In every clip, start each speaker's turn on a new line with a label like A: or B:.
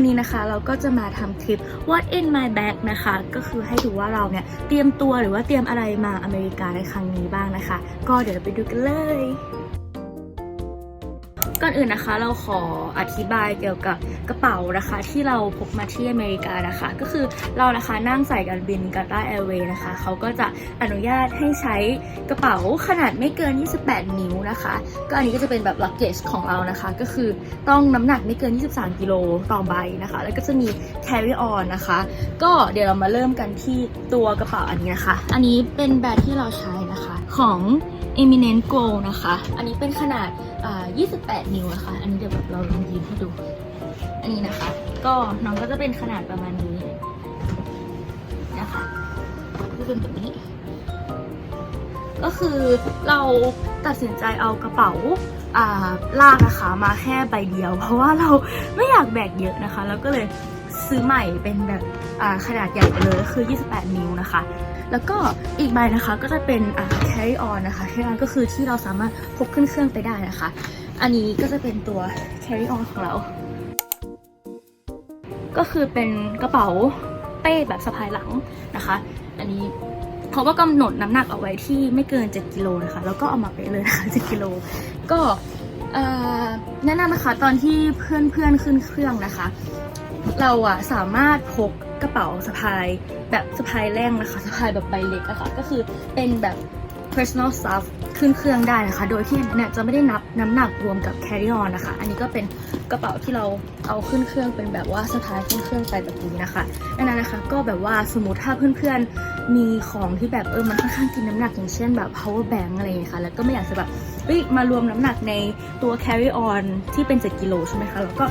A: วันนี้นะคะเราก็จะมาทำคลิป What in my bag นะคะ ก็คือให้ดูว่าเราเนี่ยเตรียมตัวหรือว่าเตรียมอะไรมาอเมริกาในครั้งนี้บ้างนะคะ ก็เดี๋ยวไปดูกันเลย อนอื่นนะคะ เราขออธิบายเกี่ยวกับกระเป๋านะคะ ที่เราพกมาที่อเมริกานะคะ ก็คือเรานะคะนั่งใส่การบินกาตาร์แอร์เวย์นะคะเขาก็จะอนุญาตให้ใช้กระเป๋าขนาดไม่เกิน 28 นิ้วนะคะ ก็อันนี้ก็จะเป็นแบบ luggage ของเรานะคะ ก็คือต้องน้ำหนักไม่เกิน 23 กิโลต่อใบนะคะ แล้วก็จะมี carry on นะคะ ก็เดี๋ยวเรามาเริ่มกันที่ตัวกระเป๋าอันนี้นะคะ อันนี้เป็นแบรนด์ที่เราใช้นะคะของ Eminent Gold นะคะ อันนี้เป็นขนาด 28 นิ้วนะคะ อันนี้เดี๋ยวแบบเราลองยืนให้ดู อันนี้นะคะ ก็น้องก็จะเป็นขนาดประมาณนี้นะคะจะเป็นแบบนี้ ก็คือเราตัดสินใจเอากระเป๋าลากนะคะมาแค่ใบเดียว เพราะว่าเราไม่อยากแบกเยอะนะคะ แล้วก็เลยซื้อใหม่เป็นแบบขนาดใหญ่ไปเลยคือ 28 นิ้วนะคะ แล้วก็อีกใบนะคะก็จะเป็นอ่า carry on นะคะ carry on ก็คือที่เราสามารถพกขึ้นเครื่องไปได้นะคะ อันนี้ก็จะเป็นตัว carry on ของเรา ก็คือเป็นกระเป๋าเป้แบบสะพายหลังนะคะ อันนี้เขาก็กำหนดน้ำหนักเอาไว้ที่ไม่เกิน 7กิโลนะคะ แล้วก็เอามาไปเลยนะคะ7กิโลก็เอ่อแนะนำนะคะตอนที่เพื่อนเพื่อนๆขึ้นเครื่องนะคะ เราอะสามารถพกกระเป๋าสะพายแบบสะพายแร่งนะคะสะพายแบบใบเล็กอะค่ะก็คือเป็นแบบ personal stuff ขึ้นเครื่องได้นะคะ โดยที่เนี่ยจะไม่ได้นับน้ำหนักรวมกับ carry on นะคะ อันนี้ก็เป็นกระเป๋าที่เราเอาขึ้นเครื่องเป็นแบบว่าสะพายขึ้นเครื่องไปแบบนี้นะคะดังนั้นนะคะ ก็แบบว่าสมมติถ้าเพื่อนๆมีของที่แบบเออมันค่อนข้างกินน้ำหนักอย่างเช่นแบบ power bank อะไรอย่างเงี้ยค่ะแล้วก็ไม่อยากจะแบบเฮ้ยมารวมน้ำหนักในตัว carry on ที่เป็น 7 กิโลใช่ไหมคะแล้วก็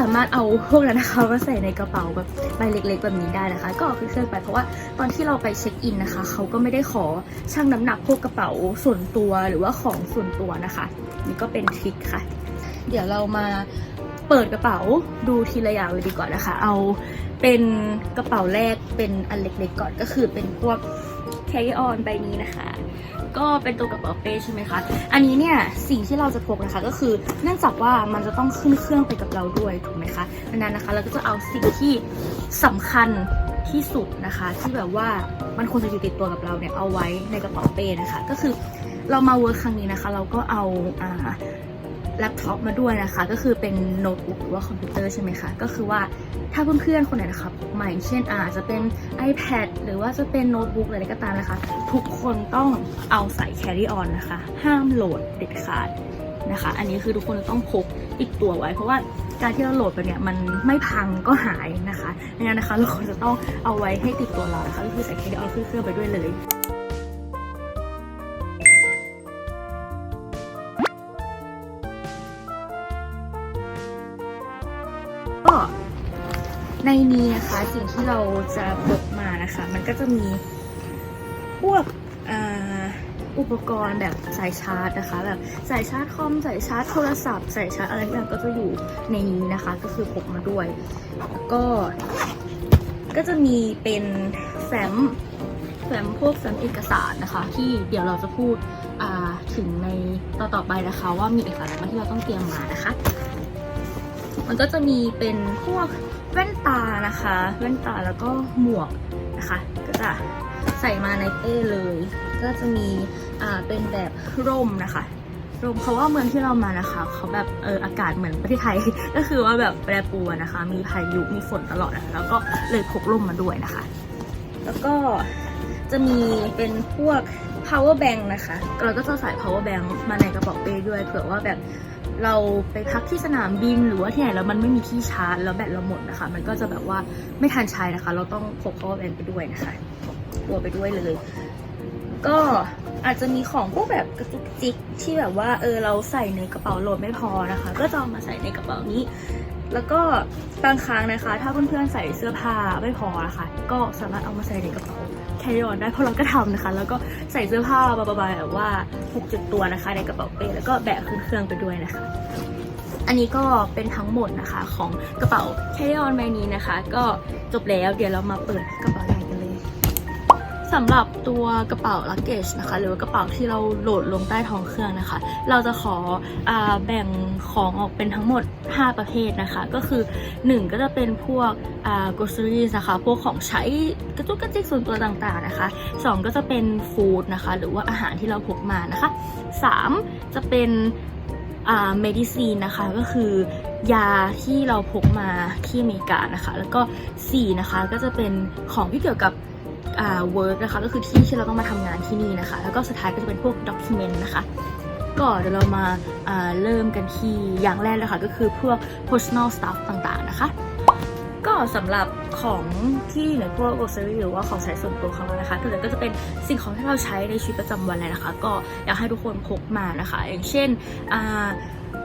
A: สามารถเอาพวกนั้นนะคะมาใส่ในกระเป๋าแบบใบเล็ก ๆ แบบนี้ได้นะคะ ก็เอาขึ้นเครื่องไปเพราะว่าตอนที่เราไปเช็คอินนะคะเขาก็ไม่ได้ขอชั่งน้ำหนักพวกกระเป๋าส่วนตัวหรือว่าของส่วนตัวนะคะนี่ก็เป็นทริคค่ะ เดี๋ยวเรามาเปิดกระเป๋าดูทีละอย่างเลยดีกว่านะคะ เอาเป็นกระเป๋าแรกเป็นอันเล็กๆก่อนก็คือเป็นพวก carry on ใบนี้นะคะ ก็เป็นตัวกระเป๋าเป้ใช่ไหมคะ อันนี้เนี่ยสิ่งที่เราจะพกนะคะก็คือเนื่องจากว่ามันจะต้องขึ้นเครื่องไปกับเราด้วยถูกไหมคะดังนั้นนะคะเราก็จะเอาสิ่งที่สำคัญที่สุดนะคะ ที่แบบว่ามันควรจะอยู่ติดตัวกับเราเนี่ยเอาไว้ในกระเป๋าเป้นะคะ ก็คือเรามาเวิร์คครั้งนี้นะคะ เราก็เอาอ่า แล็ปท็อปมาด้วยนะคะ ก็คือเป็นโน้ตบุ๊กหรือว่าคอมพิวเตอร์ใช่ไหมคะ ก็คือว่าถ้าเพื่อนๆคนไหนนะคะพกมาอย่างเช่นอาจจะเป็น iPad หรือว่าจะเป็นโน้ตบุ๊กอะไรก็ตามนะคะ ทุกคนต้องเอาใส่ carry on นะคะ ห้ามโหลดเด็ดขาดนะคะ อันนี้คือทุกคนต้องพกติดตัวไว้ เพราะว่าการที่เราโหลดไปเนี่ยมันไม่พังก็หายนะคะดังนั้นนะคะเราควรจะต้องเอาไว้ให้ติดตัวเรานะคะก็คือใส่ carry on ขึ้นเครื่องไปด้วยเลย สิ่งที่เราจะพกมานะคะ มันก็จะมีพวกอุปกรณ์แบบสายชาร์จนะคะ แบบสายชาร์จคอมสายชาร์จโทรศัพท์สายชาร์จอะไรต่างก็จะอยู่ในนี้นะคะ ก็คือพกมาด้วยแล้วก็ ก็จะมีเป็นแฟ้มแฟ้มพวกแฟ้มเอกสารนะคะ ที่เดี๋ยวเราจะพูดถึงในต่อต่อไปนะคะ ว่ามีเอกสารอะไรที่เราต้องเตรียมมานะคะ มันก็จะมีเป็นพวก แว่นตานะคะแว่นตาแล้วก็หมวกนะคะ ก็จะใส่มาในเป้เลย ก็จะมีอ่าเป็นแบบร่มนะคะร่มเพราะว่าเมืองที่เรามานะคะเขาแบบเอออากาศเหมือนประเทศไทย ก็คือว่าแบบแปรปรวนนะคะ มีพายุมีฝนตลอดนะะแล้วก็เลยพกร่มมาด้วยนะคะ แล้วก็จะมีเป็นพวก power bank นะคะ เราก็จะใส่ power bank มาในกระเป๋าเป้ด้วยเผื่อว่าแบบ เราไปพักที่สนามบินหรือว่าที่ไหนแล้วมันไม่มีที่ชาร์จแล้วแบตเราหมดนะคะ มันก็จะแบบว่าไม่ทันใช้นะคะ เราต้องพก power bank ไปด้วยนะคะตัวไปด้วยเลย ก็อาจจะมีของพวกแบบกระจุกจิกที่แบบว่าเออเราใส่ในกระเป๋าโหลดไม่พอนะคะ ก็จะเอามาใส่ในกระเป๋านี้ แล้วก็บางครั้งนะคะ ถ้าเพื่อนๆใส่เสื้อผ้าไม่พอนะคะ ก็สามารถเอามาใส่ในกระเป๋า carry on ได้เพราะเราก็ทำนะคะ แล้วก็ใส่เสื้อผ้าบาๆแบบว่า6จุดตัวนะคะ ในกระเป๋าเป้แล้วก็แบกขึ้นเครื่องไปด้วยนะคะอันนี้ก็เป็นทั้งหมดนะคะของกระเป๋าแคริออนใบนี้นะคะ ก็จบแล้วเดี๋ยวเรามาเปิดกระเป๋า สำหรับตัวกระเป๋า luggage นะคะ หรือว่ากระเป๋าที่เราโหลดลงใต้ท้องเครื่องนะคะ เราจะขออแบ่งของออกเป็นทั้งหมด 5 ประเภทนะคะ ก็คือ 1 ก็จะเป็นพวกอ่า groceries นะคะ พวกของใช้กระจุกกระจิกส่วนตัวต่างๆนะคะ 2 ก็จะเป็นฟู้ดนะคะ หรือว่าอาหารที่เราพกมานะคะ 3 จะเป็นอ่า medicine นะคะก็คือยาที่เราพกมาที่อเมริกานะคะ แล้วก็ 4 นะคะก็จะเป็นของที่เกี่ยวกับ อ่า work นะคะก็คือที่ที่เราต้องมาทำงานที่นี่นะคะ แล้วก็สุดท้ายก็จะเป็นพวก document นะคะก็เดี๋ยวเรามาเริ่มกันที่อย่างแรกเลยค่ะก็คือพวก personal stuff ต่างๆนะคะ ก็สำหรับของที่ในพวก grocery หรือว่าของใช้ส่วนตัวของเรานะคะก็เลยก็จะเป็นสิ่งของที่เราใช้ในชีวิตประจำวันเลยนะคะ ก็อยากให้ทุกคนพกมานะคะ อย่างเช่นอ่า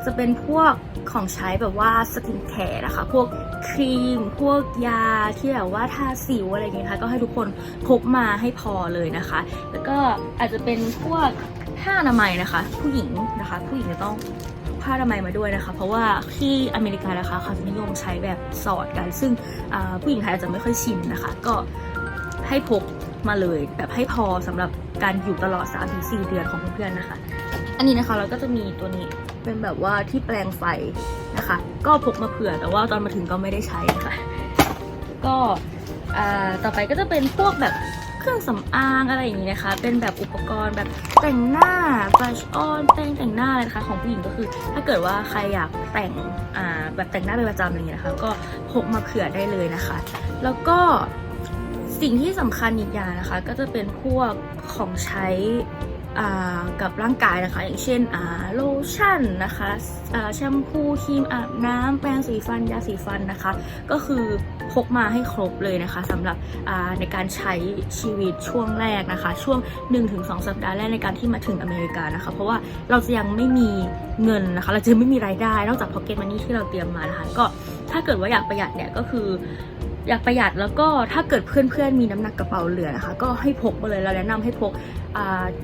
A: จะเป็นพวกของใช้แบบว่าสกินแคร์นะคะ พวกครีม พวกยาที่แบบว่าทาสิวอะไรอย่างเงี้ยค่ะก็ให้ทุกคนพกมาให้พอเลยนะคะ แล้วก็อาจจะเป็นพวกผ้าอนามัยนะคะ ผู้หญิงนะคะ ผู้หญิงจะต้องผ้าอนามัยมาด้วยนะคะ เพราะว่าที่อเมริกานะคะเขาจะนิยมใช้แบบสอดกัน ซึ่งผู้หญิงไทยอาจจะไม่ค่อยชินนะคะ ก็ให้พกมาเลยแบบให้พอสำหรับการอยู่ตลอด 3-4 เดือนของเพื่อนๆนะคะ อันนี้นะคะเราก็จะมีตัวนี้ เป็นแบบว่าที่แปลงไฟนะคะ ก็พกมาเผื่อแต่ว่าตอนมาถึงก็ไม่ได้ใช้นะคะก็ต่อไปก็จะเป็นพวกแบบเครื่องสำอางอะไรอย่างนี้นะคะ เป็นแบบอุปกรณ์แบบแต่งหน้า brush on แป้งแต่งหน้าอะไรนะคะ ของผู้หญิงก็คือ ถ้าเกิดว่าใครอยากแต่งอ่าแบบแต่งหน้าเป็นประจำอะไรอย่างเงี้นะคะ ก็พกมาเผื่อได้เลยนะคะ แล้วก็สิ่งที่สำคัญอีกอย่างนะคะ ก็จะเป็นพวกของใช้ กับร่างกายนะคะ อย่างเช่นอาโลชั่นนะคะแชมพูครีมอาบน้ำแปรงสีฟันยาสีฟันนะคะ ก็คือพกมาให้ครบเลยนะคะสำหรับในการใช้ชีวิตช่วงแรกนะคะ ช่วง 1-2 สัปดาห์แรกในการที่มาถึงอเมริกานะคะ เพราะว่าเราจะยังไม่มีเงินนะคะ เราจะไม่มีรายได้ นอกจาก pocket money ที่เราเตรียมมานะคะก็ถ้าเกิดว่าอยากประหยัดเนี่ยก็คือ อยากประหยัดแล้วก็ถ้าเกิดเพื่อนๆมีน้ำหนักกระเป๋าเหลือนะคะ ก็ให้พกมาเลยเราแนะนำให้พก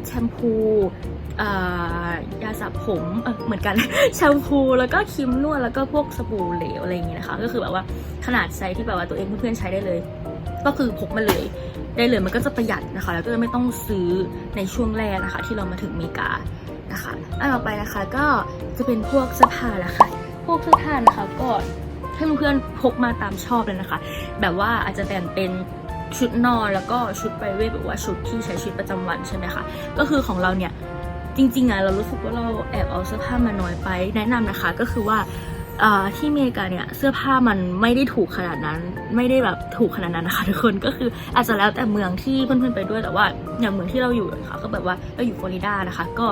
A: แชมพูายาสระผมเเหมือนกันแชมพูแล้วก็ครีมนวดแล้วก็พวกสบู่เหลวอะไรอย่างเงี้ยนะคะ ก็คือแบบว่าขนาดไซส์ที่แบบว่าตัวเองเพื่อนๆใช้ได้เลย ก็คือพกมาเลยได้เลยมันก็จะประหยัดนะคะ แล้วก็จะไม่ต้องซื้อในช่วงแรกนะคะ ที่เรามาถึงอเมริกานะคะอันต่อไปนะคะก็จะเป็นพวกเสื้อผ้าละค่ะ พวกเสื้อผ้านะคะก็ ให้เพื่อนๆพกมาตามชอบเลยนะคะ แบบว่าอาจจะแบ่งเป็นชุดนอนแล้วก็ชุดไปเวทหรือว่าชุดที่ใช้ชีวิตประจำวันใช่ไหมคะ ก็คือของเราเนี่ยจริงๆอะเรารู้สึกว่าเราแอบเอาเสื้อผ้ามาน้อยไป แนะนำนะคะก็คือว่าที่อเมริกาเนี่ยเสื้อผ้ามันไม่ได้ถูกขนาดนั้น ไม่ได้แบบถูกขนาดนั้นนะคะทุกคนก็คืออาจจะแล้วแต่เมืองที่เพื่อนๆไปด้วยแต่ว่าอย่างเมืองที่เราอยู่อะค่ะก็แบบว่าเราอยู่ฟลอริดานะคะ ก็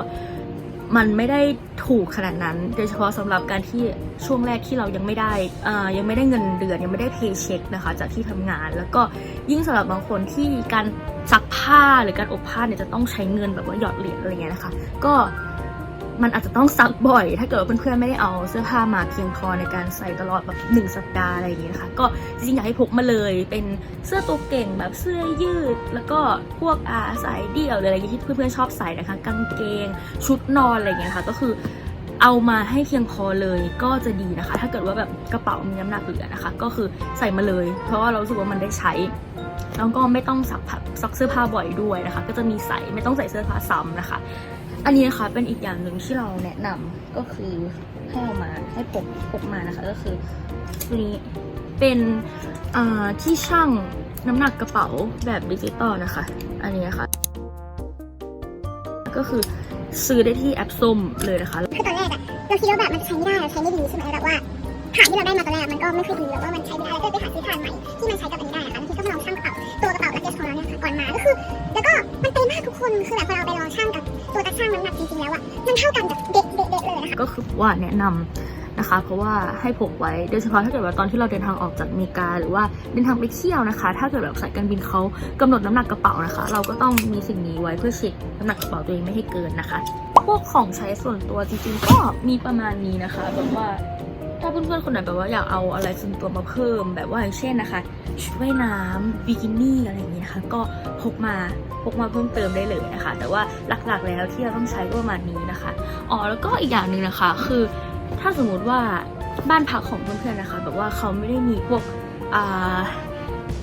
A: มันไม่ได้ถูกขนาดนั้น โดยเฉพาะสำหรับการที่ช่วงแรกที่เรายังไม่ได้อ่อยังไม่ได้เงินเดือนยังไม่ได้เพย์เช็คนะคะ จากที่ทำงาน แล้วก็ยิ่งสำหรับบางคนที่การซักผ้าหรือการอบผ้าเนี่ยจะต้องใช้เงินแบบว่าหยอดเหรียญอะไรเงี้ยนะคะ ก็ มันอาจจะต้องซักบ่อย ถ้าเกิดว่าเพื่อนๆไม่ได้เอาเสื้อผ้ามาเพียงพอในการใส่ตลอดแบบหนึ่งสัปดาห์อะไรอย่างเงี้ยนะคะก็จริงๆอยากให้พกมาเลยเป็นเสื้อตัวเก่งแบบเสื้อยืด แล้วก็พวกอาสายเดี่ยวหรืออะไรอย่างเงี้ยที่เพื่อนๆชอบใส่นะคะกางเกง ชุดนอนอะไรอย่างเงี้ยค่ะก็คือเอามาให้เพียงพอเลยก็จะดีนะคะ ถ้าเกิดว่าแบบกระเป๋ามีน้ำหนักเหลือนะคะ ก็คือใส่มาเลย เพราะว่าเราสึกว่ามันได้ใช้แล้วก็ไม่ต้องซักผ้าซักเสื้อผ้าบ่อยด้วยนะคะ ก็จะมีใส่ไม่ต้องใส่เสื้อผ้าซ้ำนะคะ อันนี้นะคะเป็นอีกอย่างหนึ่งที่เราแนะนำก็คือให้เอามาให้พกพกมานะคะ ก็คือตัวนี้เป็นที่ชั่งน้ำหนักกระเป๋าแบบดิจิตอลนะคะ อันนี้นะคะก็คือซื้อได้ที่แอปส้มเลยนะคะ
B: คือตอนแรกอะเราคิดว่าแบบมันใช้ไม่ได้เราใช้ไม่ดีใช่ไหมแบบว่าฐานที่เราได้มาตอนแรกมันก็ไม่ค่อยดีแล้วก็มันใช้ไม่ได้ก็เลยไปหาซื้อฐานใหม่ที่มันใช้กับอันนี้ได้อะค่ะแล้วทีก็มาลองชั่งกระเป๋าตัวกระเป๋าลักเกจของเราเนี่ยค่ะก่อนมาก็คือ คนคือแบบพอเราไปลองชั่งกับตัวตาชั่งน้ำหนักจริงๆแล้วอะมันเท่ากันกับเด็กเด็กๆเลยนะคะ
A: ก็คือว่าแนะนำนะคะ เพราะว่าให้พกไว้โดยเฉพาะถ้าเกิดว่าตอนที่เราเดินทางออกจากอเมริกา หรือว่าเดินทางไปเที่ยวนะคะ ถ้าเกิดแบบสายการบินเขากำหนดน้ำหนักกระเป๋านะคะ เราก็ต้องมีสิ่งนี้ไว้เพื่อเช็คน้ำหนักกระเป๋าตัวเองไม่ให้เกินนะคะ พวกของใช้ส่วนตัวจริงๆก็มีประมาณนี้นะคะแบบว่า ถ้าเพื่อนๆคนไหนแบบว่าอยากเอาอะไรส่วนตัวมาเพิ่ม แบบว่าอย่างเช่นนะคะ ชุดว่ายน้ำบิกินี่อะไรอย่างเงี้ยนะคะก็พกมาพกมาเพิ่มเติมได้เลยนะคะ แต่ว่าหลักๆแล้วที่เราต้องใช้ก็ประมาณนี้นะคะอ๋อแล้วก็อีกอย่างหนึ่งนะคะ คือถ้าสมมติว่าบ้านพักของเพื่อนๆนะคะ แบบว่าเขาไม่ได้มีพวก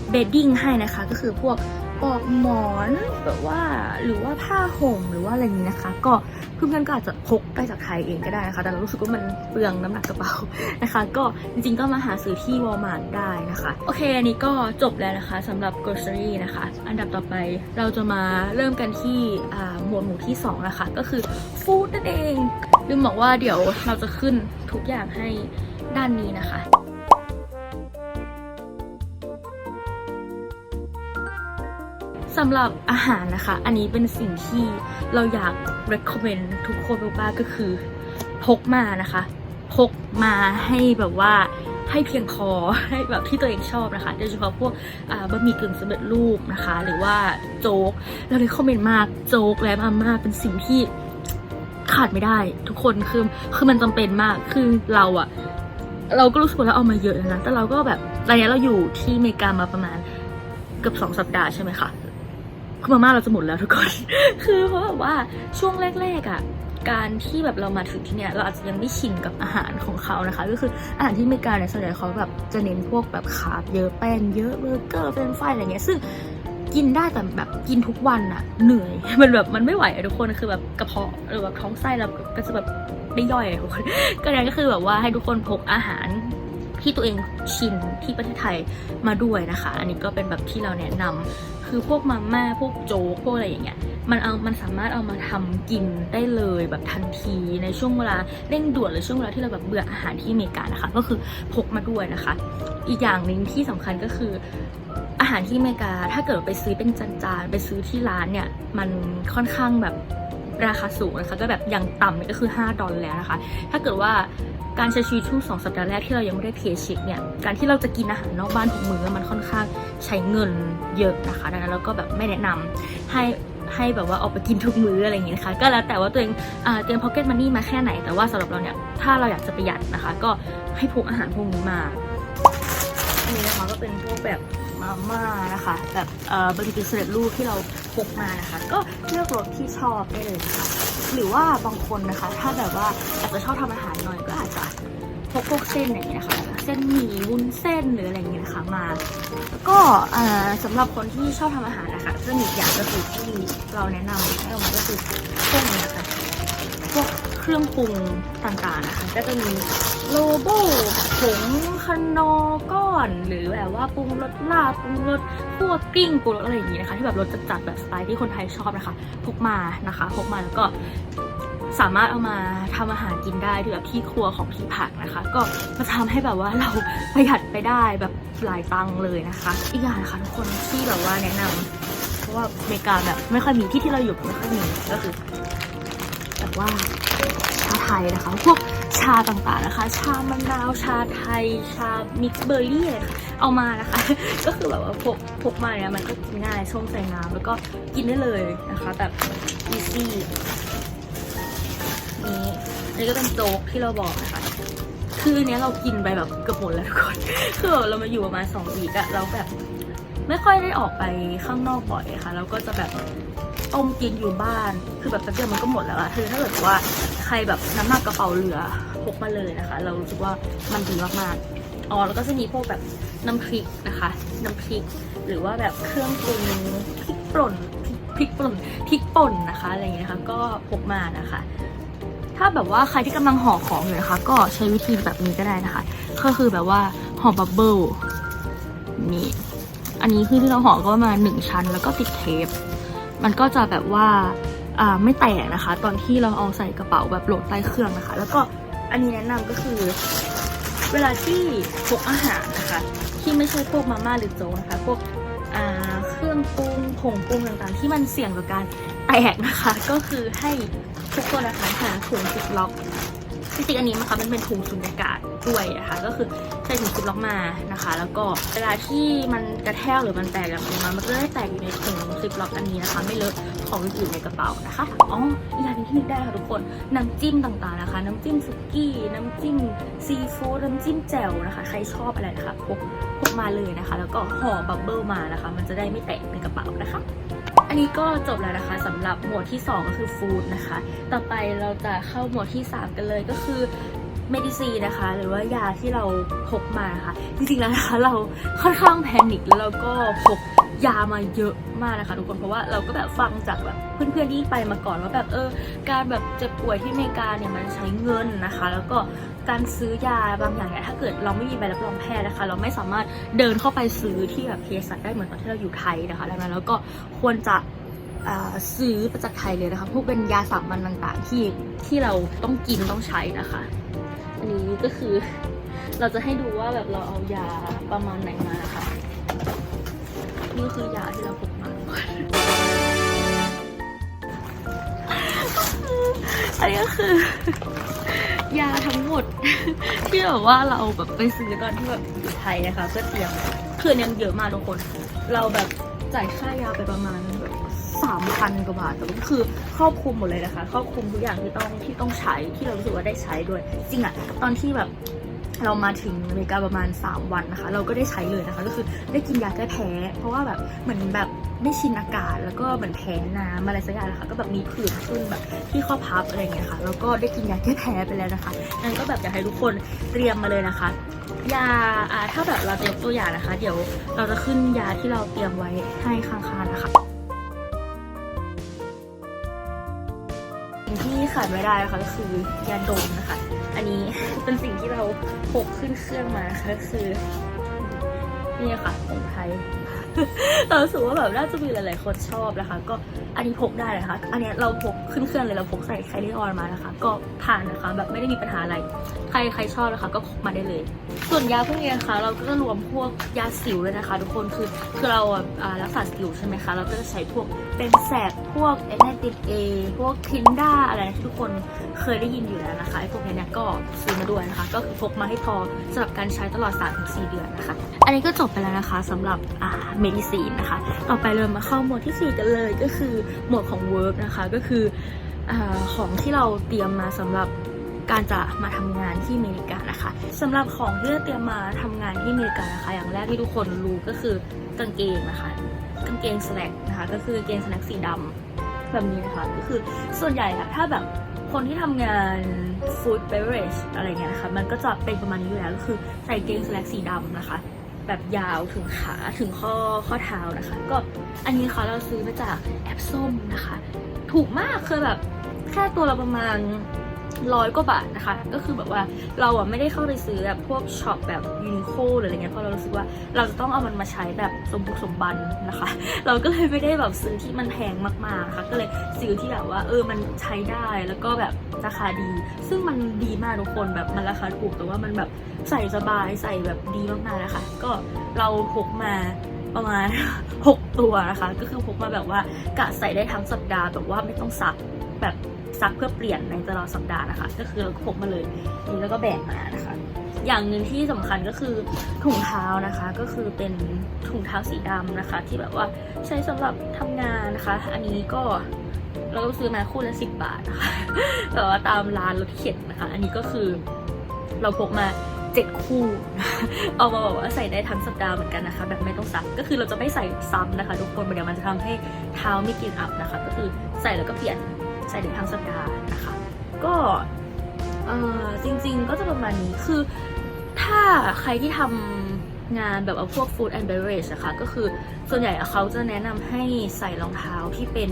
A: เบดดิ้งให้นะคะ ก็คือพวก ปอกหมอนแบบว่าหรือว่าผ้าห่มหรือว่าอะไรนี้นะคะ ก็เพื่อนๆก็อาจจะพกไปจากไทยเองก็ได้นะคะ แต่เรารู้สึกว่ามันเปลืองน้ำหนักกระเป๋านะคะ ก็จริงๆก็มาหาซื้อที่วอลมาร์ทได้นะคะ โอเคอันนี้ก็จบแล้วนะคะสำหรับ grocery นะคะ อันดับต่อไปเราจะมาเริ่มกันที่หมวดหมู่ที่2นะคะก็คือ food นั่นเองลืมบอกว่าเดี๋ยวเราจะขึ้นทุกอย่างให้ด้านนี้นะคะ สำหรับอาหารนะคะ อันนี้เป็นสิ่งที่เราอยาก recommend ทุกคนมากๆก็คือพกมานะคะพกมาให้แบบว่าให้เพียงพอให้แบบที่ตัวเองชอบนะคะโดยเฉพาะพวกบะหมี่กึ่งสำเร็จรูปนะคะ หรือว่าโจ๊กเราเลยคอมเมนต์มากโจ๊กและมาม่าเป็นสิ่งที่ขาดไม่ได้ ทุกคนคือคือมันจำเป็นมากคือเราอะเราก็รู้สึกว่าเราเอามาเยอะนะแต่เราก็แบบตอนนี้เราอยู่ที่อเมริกามาประมาณเกือบสองสัปดาห์ใช่ไหมคะ คือมาม่าเราจะหมดแล้วทุกคน คือเพราะแบบว่าช่วงแรกๆอะการที่แบบเรามาถึงที่เนี่ยเราอาจจะยังไม่ชินกับอาหารของเขานะคะ ก็คืออาหารที่อเมริกาเนี่ยส่วนใหญ่เขาแบบจะเน้นพวกแบบคาร์บเยอะแป้งเยอะเบอร์เกอร์เฟรนฟรายอะไรเงี้ยซึ่งกินได้แต่แบบกินทุกวันอะเหนื่อยมันแบบมันไม่ไหวอะทุกคนคือแบบกระเพาะหรือแบบท้องไส้เราก็จะแบบไม่ย่อยทุกคนก็เลยก็คือแบบว่าให้ทุกคนพกอาหารที่ตัวเองชินที่ประเทศไทยมาด้วยนะคะ อันนี้ก็เป็นแบบที่เราแนะนำ คือพวกมาม่าพวกโจ๊กพวกอะไรอย่างเงี้ยมันเอามันสามารถเอามาทำกินได้เลยแบบทันทีในช่วงเวลาเร่งด่วนหรือช่วงเวลาที่เราแบบเบื่ออาหารที่อเมริกานะคะ ก็คือพกมาด้วยนะคะ อีกอย่างหนึ่งที่สำคัญก็คืออาหารที่อเมริกาถ้าเกิดไปซื้อเป็นจานๆไปซื้อที่ร้านเนี่ยมันค่อนข้างแบบราคาสูงนะคะก็แบบอย่างต่ำก็คือ 5 ดอลลาร์แล้วนะคะ ถ้าเกิดว่า การใช้ชีวิตช่วงสองสัปดาห์แรกที่เรายังไม่ได้เพย์เช็คเนี่ย การที่เราจะกินอาหารนอกบ้านทุกมื้อมันค่อนข้างใช้เงินเยอะนะคะ ดังนั้นเราก็แบบไม่แนะนำให้ให้แบบว่าออกไปกินทุกมื้ออะไรอย่างเงี้ยนะคะ ก็แล้วแต่ว่าตัวเองเตรียมพ็อกเก็ตมันนี่มาแค่ไหน แต่ว่าสำหรับเราเนี่ย ถ้าเราอยากจะประหยัดนะคะ ก็ให้พกอาหารพวกนี้มา อันนี้นะคะก็เป็นพวกแบบมาม่านะคะ แบบเอ่อบะหมี่กึ่งสำเร็จรูปที่เราพกมานะคะ ก็เลือกรสที่ชอบได้เลยนะคะหรือว่าบางคนนะคะ ถ้าแบบว่าอาจจะชอบทำอาหาร พกพวกเส้นอย่างเงี้ยนะคะเส้นหมี่วุ้นเส้นหรืออะไรอย่างเงี้ยนะคะมาแล้วก็เอ่อสำหรับคนที่ชอบทำอาหารนะคะจะมีอีกอย่างก็คือที่เราแนะนำให้เอามาก็คือพวกนี้นะคะพวกเครื่องปรุงต่างๆนะคะก็จะมีโลโบผงคนอก้อน หรือแบบว่าปรุงรสลาบปรุงรสพวกกลิ้งปรุงรสอะไรอย่างนี้นะคะ ที่แบบรสจัดๆแบบสไตล์ที่คนไทยชอบนะคะพกมานะคะพกมาแล้วก็ สามารถเอามาทำอาหารกินได้ที่แบบที่ครัวของที่พักนะคะ ก็จะทำให้แบบว่าเราประหยัดไปได้แบบหลายตังค์เลยนะคะ อีกอย่างนะคะทุกคนที่แบบว่าแนะนำเพราะว่าอเมริกาแบบไม่ค่อยมีที่ที่เราอยู่ไม่ค่อยมีก็คือแบบว่าชาไทยนะคะ พวกชาต่างๆนะคะ ชามะนาวชาไทย ชามิกซ์เบอร์รี่อะไรค่ะเอามานะคะ ก็คือแบบว่าพกพกมาเนี่ยมันก็กินง่ายชงใส่น้ำแล้วก็กินได้เลยนะคะแบบอีซี่ นนี้ก็เป็นโจ๊กที่เราบอกนะคะ คืออันเนี้ยเรากินไปแบบเกือบหมดแล้วทุกคน คือเรามาอยู่ประมาณสองวีกอะเราแบบไม่ค่อยได้ออกไปข้างนอกบ่อยค่ะ แล้วก็จะแบบต้มกินอยู่บ้าน คือแบบแป๊บเดียวมันก็หมดแล้วอะคือถ้าเกิดว่าใครแบบน้ำหนักกระเป๋าเหลือพกมาเลยนะคะ เรารู้สึกว่ามันดีมากๆ อ๋อ แล้วก็จะมีพวกแบบน้ำพริกนะคะ น้ำพริก หรือว่าแบบเครื่องปรุงพริกป่นพริกป่นพริกป่นนะคะอะไรอย่างเงี้ยนะคะก็พกมานะคะ ถ้าแบบว่าใครที่กำลังห่อของอยู่นะคะ ก็ใช้วิธีแบบนี้ก็ได้นะคะ ก็คือแบบว่าห่อบับเบิลนี่อันนี้คือที่เราห่อก็ประมาณหนึ่งชั้น แล้วก็ติดเทป มันก็จะแบบว่าไม่แตกนะคะ ตอนที่เราเอาใส่กระเป๋าแบบโหลดใต้เครื่องนะคะ แล้วก็อันนี้แนะนำก็คือ เวลาที่พกอาหารนะคะ ที่ไม่ใช่พวกมาม่าหรือโจ๊กนะคะพวกเครื่องปรุงผงปรุงต่างๆ ที่มันเสี่ยงต่อการแตกนะคะ ก็คือให้ ทุกคนนะคะหาถุงซิปล็อกจริงๆอันนี้นะคะมันเป็นถุงสุญญากาศด้วยนะคะ ก็คือใส่ถุงซิปล็อกมานะคะ แล้วก็เวลาที่มันกระแทกหรือมันแตกออกมามันก็ได้แตกอยู่ในถุงซิปล็อกอันนี้นะคะ ไม่เลอะของอื่นๆในกระเป๋านะคะอ๋ออีกอย่างนึงที่นึกได้ค่ะทุกคนน้ำจิ้มต่างๆนะคะ น้ำจิ้มสุกี้น้ำจิ้มซีฟู้ดน้ำจิ้มแจ่วนะคะ ใครชอบอะไรนะคะพกพกมาเลยนะคะ แล้วก็ห่อบับเบิลมานะคะ มันจะได้ไม่แตกในกระเป๋านะคะ อันนี้ก็จบแล้วนะคะสำหรับหมวดที่ 2 ก็คือฟู้ดนะคะ ต่อไปเราจะเข้าหมวดที่ 3 กันเลยก็คือเมดิซีนะคะ หรือว่ายาที่เราพกมานะคะจริงๆแล้วนะคะเราค่อนข้างแพนิคแล้วเราก็พกยามาเยอะมากนะคะทุกคนเพราะว่าเราก็แบบฟังจากแบบเพื่อนๆที่ไปมาก่อนว่าแบบเออการแบบเจ็บป่วยที่อเมริกาเนี่ยมันใช้เงินนะคะ แล้วก็ การซื้อยาบางอย่างเนี่ยถ้าเกิดเราไม่มีใบรับรองแพทย์นะคะ เราไม่สามารถเดินเข้าไปซื้อที่แบบเภสัชได้เหมือนตอนที่เราอยู่ไทยนะคะ ดังนั้นแล้วก็ควรจะซื้อมาจากไทยเลยนะคะพวกเป็นยาสามัญต่างๆที่ที่เราต้องกินต้องใช้นะคะ อันนี้ก็คือเราจะให้ดูว่าแบบเราเอายาประมาณไหนมานะคะนี่คือยาที่เราพกมาอันนี้ก็คือ ยาทั้งหมด ที่แบบว่าเราแบบไปซื้อตอนที่แบบอยู่ไทยนะคะเพื่อเตรียมคือยังเยอะมากทุกคน เราแบบจ่ายค่ายาไปประมาณแบบสามพันกว่าบาทแต่ก็คือครอบคลุมหมดเลยนะคะครอบคลุมทุกอย่างที่ต้องที่ต้องใช้ที่เรารู้สึกว่าได้ใช้ด้วย จริงอะตอนที่แบบเรามาถึงอเมริกาประมาณ 3 วันนะคะ เราก็ได้ใช้เลยนะคะ ก็คือได้กินยาแก้แพ้ เพราะว่าแบบเหมือนแบบ ไม่ชินอากาศแล้วก็เหมือนแพ้น้ำอะไรสักอย่างนะคะก็แบบมีผื่นขึ้นแบบที่ข้อพับอะไรเงี้ยค่ะแล้วก็ได้กินยาแก้แพ้ไปแล้วนะคะงั้นก็แบบอยากให้ทุกคนเตรียมมาเลยนะคะยาอ่าถ้าแบบเราเตรียมตัวอย่างนะคะ เดี๋ยวเราจะขึ้นยาที่เราเตรียมไว้ให้ข้างๆนะคะสิ่งที่ขาดไม่ได้นะคะก็คือยาดมนะคะ อันนี้เป็นสิ่งที่เราพกขึ้นเครื่องมานะคะก็คือ นี่ค่ะของไทย เรารู้สึกว่าแบบน่าจะมีหลาย ๆ คนชอบนะคะ ก็ อันนี้พกได้นะคะ อันนี้เราพกขึ้นเครื่องเลยเราพกใส่ไคลออนมานะคะ ก็ผ่านนะคะ แบบไม่ได้มีปัญหาอะไร ใครใครชอบนะคะ ก็พกมาได้เลย ส่วนยาพวกนี้นะคะ เราก็จะรวมพวกยาสิวเลยนะคะ ทุกคนคือคือเราอ่ารักษาสิวใช่ไหมคะเราก็จะใช้พวกเป็นแสบพวกเอเนติดเอพวกทินด้าอะไรที่ทุกคนเคยได้ยินอยู่แล้วนะคะไอ้พวกนี้เนี่ยก็ซื้อมาด้วยนะคะ ก็คือพกมาให้พอสำหรับการใช้ตลอด 3-4 เดือนนะคะ อันนี้ก็จบไปแล้วนะคะสำหรับอ่าเมดิซีนนะคะต่อไปเลยมาเข้าหมวดที่ 4 กันเลยก็คือหมวดของ work นะคะก็คืออของที่เราเตรียมมาสำหรับการจะมาทำงานที่อเมริกานะคะสำหรับของที่จะเตรียมมาทำงานที่อเมริกานะคะ อย่างแรกที่ทุกคนรู้ก็คือกางเกงนะคะกางเกงสแน็คนะคะก็คือกางเกงสแน็คสีดำแบบนี้นะคะก็คือส่วนใหญ่อะถ้าแบบคนที่ทำงาน food beverage อะไรเงี้ยนะคะ มันก็จะเป็นประมาณนี้อยู่แล้วก็คือใส่เกงสแน็คสีดำนะคะ แบบยาวถึงขาถึงข้อข้อเท้านะคะ ก็อันนี้ค่ะเราซื้อมาจากแอปส้มนะคะ ถูกมากคือแบบแค่ตัวละประมาณ ร้อยกว่าบาทนะคะ ก็คือแบบว่าเราอะไม่ได้เข้าไปซื้อแบบพวกช็อปแบบยูนิโคหรืออะไรเงี้ยเพราะเรารู้สึกว่าเราจะต้องเอามันมาใช้แบบสมบุกสมบันนะคะ เราก็เลยไม่ได้แบบซื้อที่มันแพงมากๆนะคะก็เลยซื้อที่แบบว่าเออมันใช้ได้แล้วก็แบบราคาดี ซึ่งมันดีมากทุกคนแบบมันราคาถูกแต่ว่ามันแบบใส่สบายใส่แบบดีมากๆนะคะ ก็เราพกมาประมาณ 6 ตัวนะคะ ก็คือพกมาแบบว่ากะใส่ได้ทั้งสัปดาห์แบบว่าไม่ต้องซักแบบ ซักเพื่อเปลี่ยนในตลอดสัปดาห์นะคะ ก็คือเราก็พกมาเลยนี่แล้วก็แบกมานะคะ อย่างหนึ่งที่สำคัญก็คือถุงเท้านะคะ ก็คือเป็นถุงเท้าสีดำนะคะ ที่แบบว่าใช้สำหรับทำงานนะคะ อันนี้ก็เราก็ซื้อมาคู่ละสิบบาทนะคะแต่ว่าตามร้านรถเข็นนะคะ อันนี้ก็คือเราพกมาเจ็ดคู่ เอามาบอกว่าใส่ได้ทั้งสัปดาห์เหมือนกันนะคะ แบบไม่ต้องซักก็คือเราจะไม่ใส่ซ้ำนะคะ ทุกคนเดี๋ยวมันจะทำให้เท้าไม่กินอับนะคะ ก็คือใส่แล้วก็เปลี่ยน ใส่ได้ทั้งสัปดาห์นะคะ ก็เออจริงๆก็จะประมาณนี้คือถ้าใครที่ทำงานแบบว่าพวก food and beverage อะคะก็คือส่วนใหญ่เขาจะแนะนำให้ใส่รองเท้าที่เป็น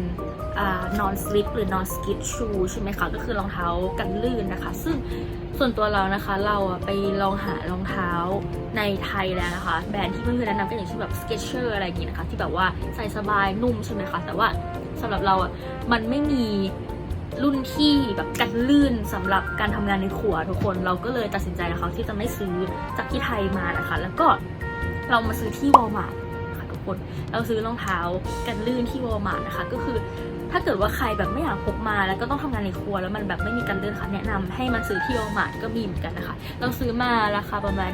A: non slip หรือ non skid shoe ใช่ไหมคะ ก็คือรองเท้ากันลื่นนะคะ ซึ่งส่วนตัวเรานะคะ เราไปลองหารองเท้าในไทยแล้วนะคะ แบรนด์ที่เพื่อนๆแนะนำก็อย่างเช่นแบบ Skechers อะไรอย่างงี้นะคะ ที่แบบว่าใส่สบายนุ่มใช่ไหมคะ แต่ว่า สำหรับเราอะมันไม่มีรุ่นที่แบบกันลื่นสำหรับการทำงานในครัวทุกคนเราก็เลยตัดสินใจนะคะที่จะไม่ซื้อจากที่ไทยมานะคะ แล้วก็เรามาซื้อที่วอลมาร์ทค่ะทุกคนเราซื้อรองเท้ากันลื่นที่วอลมาร์ทนะคะ ก็คือถ้าเกิดว่าใครแบบไม่อยากพกมาแล้วก็ต้องทำงานในครัวแล้วมันแบบไม่มีกันลื่นค่ะแนะนำให้มาซื้อที่วอลมาร์ทก็มีเหมือนกันนะคะ เราซื้อมาราคาประมาณ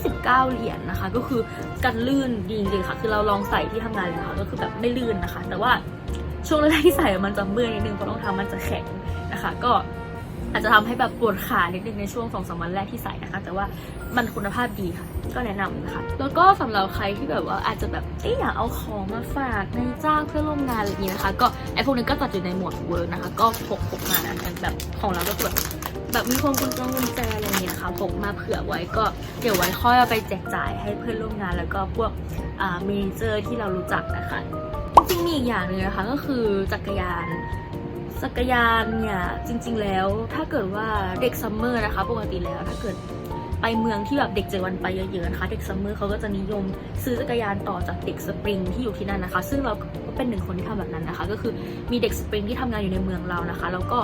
A: 29 เหรียญนะคะ ก็คือกันลื่นดีจริงๆค่ะ คือเราลองใส่ที่ทำงานเลยนะคะก็คือแบบไม่ลื่นนะคะ แต่ว่า ช่วงแรกที่ใส่มันจะเมื่อยนิดนึงเพราะรองเท้ามันจะแข็งนะคะ ก็อาจจะทำให้แบบปวดขานิดนึงในช่วงสองสามวันแรกที่ใส่นะคะ แต่ว่ามันคุณภาพดีค่ะ ก็แนะนำนะคะ แล้วก็สำหรับใครที่แบบว่าอาจจะแบบเอ๊ะอยากเอาของมาฝากในจ้างเพื่อนร่วมงานอะไรอย่างนี้นะคะ ก็ไอพวกนี้ก็จัดอยู่ในหมวดเวิร์กนะคะ ก็พกพกมากันแบบของเราก็แบบแบบมีพวงกุญแจกุญแจอะไรอย่างเงี้ยค่ะพกมาเผื่อไว้ก็เดี๋ยวไว้ค่อยเอาไปแจกจ่ายให้เพื่อนร่วมงาน แล้วก็พวกอ่าเมนเจอร์ที่เรารู้จักนะคะ จริงมีอีกอย่างหนึงนะคะก็คือจักรยาน จักรยานเนี่ยจริง ๆ แล้วถ้าเกิดว่าเด็กซัมเมอร์นะคะปกติแล้วถ้าเกิดไปเมืองที่แบบเด็กเจวันไปเยอะๆนะคะเด็กซัมเมอร์เขาก็จะนิยมซื้อจักรยานต่อจากเด็กสปริงที่อยู่ที่นั่นนะคะ ซึ่งเราก็เป็นหนึ่งคนที่ทำแบบนั้นนะคะ ก็คือมีเด็กสปริงที่ทำงานอยู่ในเมืองเรานะคะ แล้วก็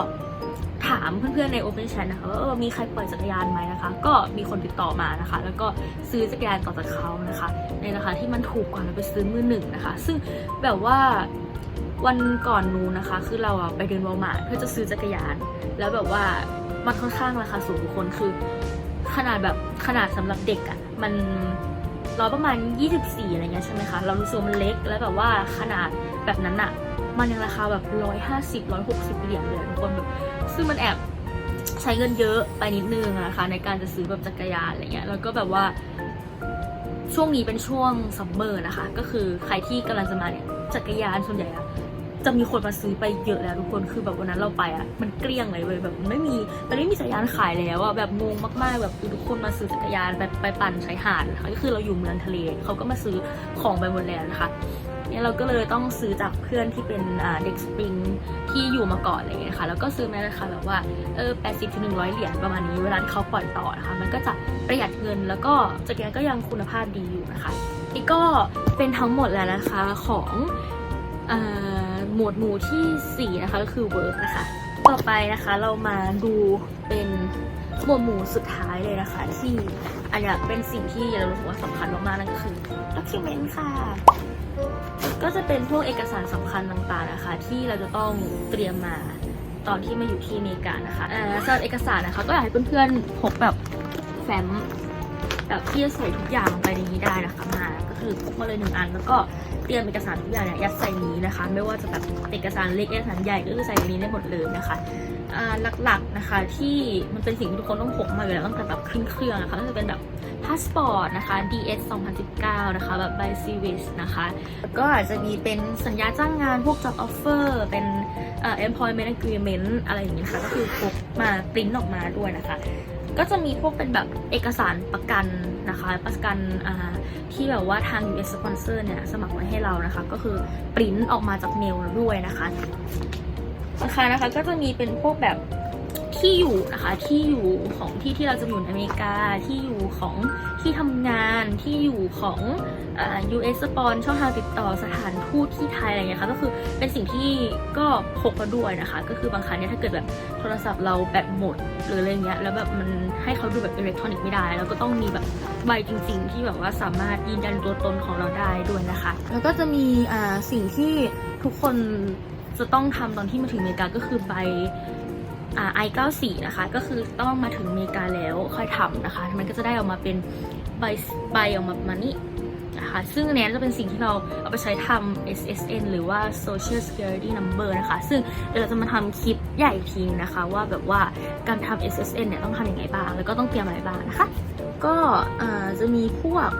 A: ถามเพื่อนๆใน Open Chat นะคะว่าเออมีใครปล่อยจักรยานไหมนะคะ ก็มีคนติดต่อมานะคะ แล้วก็ซื้อจักรยานต่อจากเขานะคะ ในราคาที่มันถูกกว่าเราไปซื้อมือหนึ่งนะคะ ซึ่งแบบว่าวันก่อนนู้นนะคะ คือเราอะไปเดินวอลมาร์ทเพื่อจะซื้อจักรยาน แล้วแบบว่ามันค่อนข้างราคาสูงทุกคนคือ ขนาดแบบขนาดสำหรับเด็กอะมันร้อยประมาณ 24 อะไรเงี้ยใช่ไหมคะ เรารู้สึกว่ามันเล็กแล้วแบบว่าขนาดแบบนั้นอะมันยังราคาแบบ 150 160 เหรียญเลยทุกคนแบบ ซึ่งมันแอบใช้เงินเยอะไปนิดนึงนะคะ ในการจะซื้อแบบจักรยานอะไรเงี้ยแล้วก็แบบว่า ช่วงนี้เป็นช่วงซัมเมอร์นะคะ ก็คือใครที่กำลังจะมาเนี่ยจักรยานส่วนใหญ่อะจะมีคนมาซื้อไปเยอะแล้วทุกคนคือแบบวันนั้นเราไปอะมันเกลี้ยงเลยเว้ยแบบไม่มีมันไม่มีจักรยานขายแล้วอะแบบงงมากๆ แบบทุกคนมาซื้อจักรยานแบบไปปั่นชายหาดนะคะก็คือเราอยู่เมืองทะเลเขาก็มาซื้อของไปหมดแล้วนะคะ เนี่ยเราก็เลยต้องซื้อจากเพื่อนที่เป็นเด็กสปริงที่อยู่มาก่อนอะไรเงี้ยค่ะ แล้วก็ซื้อมาราคาแบบว่าเออ80ถึง100เหรียญประมาณนี้เวลาที่เขาปล่อยต่อนะคะ มันก็จะประหยัดเงินแล้วก็จักรยานก็ยังคุณภาพดีอยู่นะคะนี่ก็เป็นทั้งหมดแล้วนะคะของออหมวดหมู่ที่ 4 นะคะก็คือ work นะคะ ต่อไปนะคะเรามาดูเป็นหมวดหมู่สุดท้ายเลยนะคะ ที่อันนี้เป็นสิ่งที่เรารู้สึกว่าสำคัญมากๆนั่นก็คือ document ค่ะ ก็จะเป็นพวกเอกสารสำคัญต่างๆนะคะ ที่เราจะต้องเตรียมมาตอนที่มาอยู่ที่อเมริกานะคะสำหรับเอกสารนะคะ ก็อยากให้เพื่อนๆพกแบบแฟ้มแบบที่จะใส่ทุกอย่างลงไปในนี้ได้นะคะมา ก็คือพกมาเลยหนึ่งอันแล้วก็ เตรียมเอกสารทุกอย่างเนี่ยยัดใส่นี้นะคะ ไม่ว่าจะแบบเอกสารเล็กเอกสารใหญ่ก็คือใส่นนี้ได้หมดเลยนะคะหลักๆนะคะที่มันเป็นสิ่งที่ทุกคนต้องพกมาอยู่แล้วตั้งแต่แบบขึ้นเครื่องนะคะก็จะเป็นแบบพาสปอร์ตนะคะ DS 2019 นะคะ แบบ by c v i s นะคะ ก็อาจจะมีเป็นสัญญาจ้างงานพวก job offer เป็นเอ่อ employment agreement อะไรอย่างนี้นะคะก็คือพกมาปริ้นออกมาด้วยนะคะ ก็จะมีพวกเป็นแบบเอกสารประกัน นะคะประกันที่แบบว่าทาง US sponsor เนี่ยสมัครไว้ให้เรานะคะ ก็คือปริ้นออกมาจากเมลด้วยนะคะราคานะคะก็จะมีเป็นพวกแบบที่อยู่นะคะที่อยู่ของที่ที่เราจะอยู่ในอเมริกาที่อยู่ของ ที่ทำงานที่อยู่ของอ US spon ช่องทางติดต่อสถานทูตที่ไทยอะไรเงี้ยค่ะก็คือเป็นสิ่งที่ก็พกมาด้วยนะคะ ก็คือบางครั้งเนี่ยถ้าเกิดแบบโทรศัพท์เราแบตหมดหรืออะไรเงี้ยแล้วแบบมันให้เขาดูแบบอิเล็กทรอนิกส์ไม่ได้ แล้วก็ต้องมีแบบใบจริง ๆ ที่แบบว่าสามารถยืนยันตัวตนของเราได้ด้วยนะคะ แล้วก็จะมีสิ่งที่ทุกคนจะต้องทำตอนที่มาถึงอเมริกาก็คือใบ I94 นะคะ ก็คือต้องมาถึงอเมริกาแล้วค่อยทำนะคะ มันก็จะได้ออกมาเป็นใบใบออกมาประมาณนี้นะคะ ซึ่งอันเนี้ยจะเป็นสิ่งที่เราเอาไปใช้ทำ SSN หรือว่า Social Security Number นะคะ ซึ่งเดี๋ยวเราจะมาทำคลิปใหญ่ทีนึงนะคะ ว่าแบบว่าการทำ SSN เนี่ยต้องทำยังไงบ้าง แล้วก็ต้องเตรียมอะไรบ้างนะคะ ก็จะมีพวก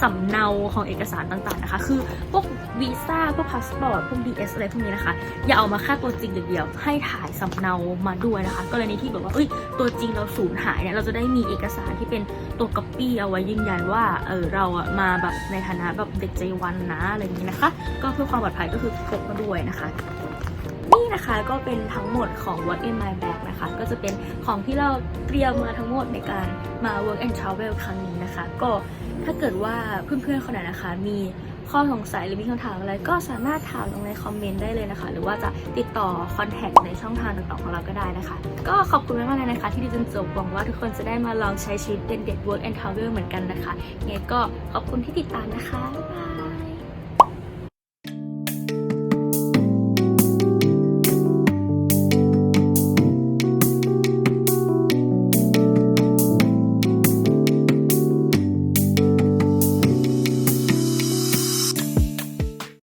A: สำเนาของเอกสารต่างๆนะคะ คือพวกวีซ่าพวกพาสปอร์ตพวก DS อะไรพวกนี้นะคะ อย่าเอามาแค่ตัวจริงอย่างเดียวให้ถ่ายสำเนามาด้วยนะคะ กรณีที่แบบว่าเอ้ยตัวจริงเราสูญหายเนี่ยเราจะได้มีเอกสารที่เป็นตัวก๊อปปี้เอาไว้ยืนยันว่าเออเราอะมาแบบในฐานะแบบเด็กใจวันนะอะไรอย่างนี้นะคะ ก็เพื่อความปลอดภัยก็คือพกมาด้วยนะคะนี่นะคะก็เป็นทั้งหมดของ What in my bag นะคะ ก็จะเป็นของที่เราเตรียมมาทั้งหมดในการมา work and travel ครั้งนี้นะคะ ก็ ถ้าเกิดว่าเพื่อนๆคนไหนนะคะ มีข้อสงสัยหรือมีคำถามอะไร ก็สามารถถามลงในคอมเมนต์ได้เลยนะคะ หรือว่าจะติดต่อคอนแทคในช่องทางต่างๆของเราก็ได้นะคะ ก็ขอบคุณมากๆเลยนะคะ ที่ดูจนจบหวังว่าทุกคนจะได้มาลองใช้ชีวิตเป็นเด็ก work and travel เหมือนกันนะคะยังไงก็ขอบคุณที่ติดตามนะคะ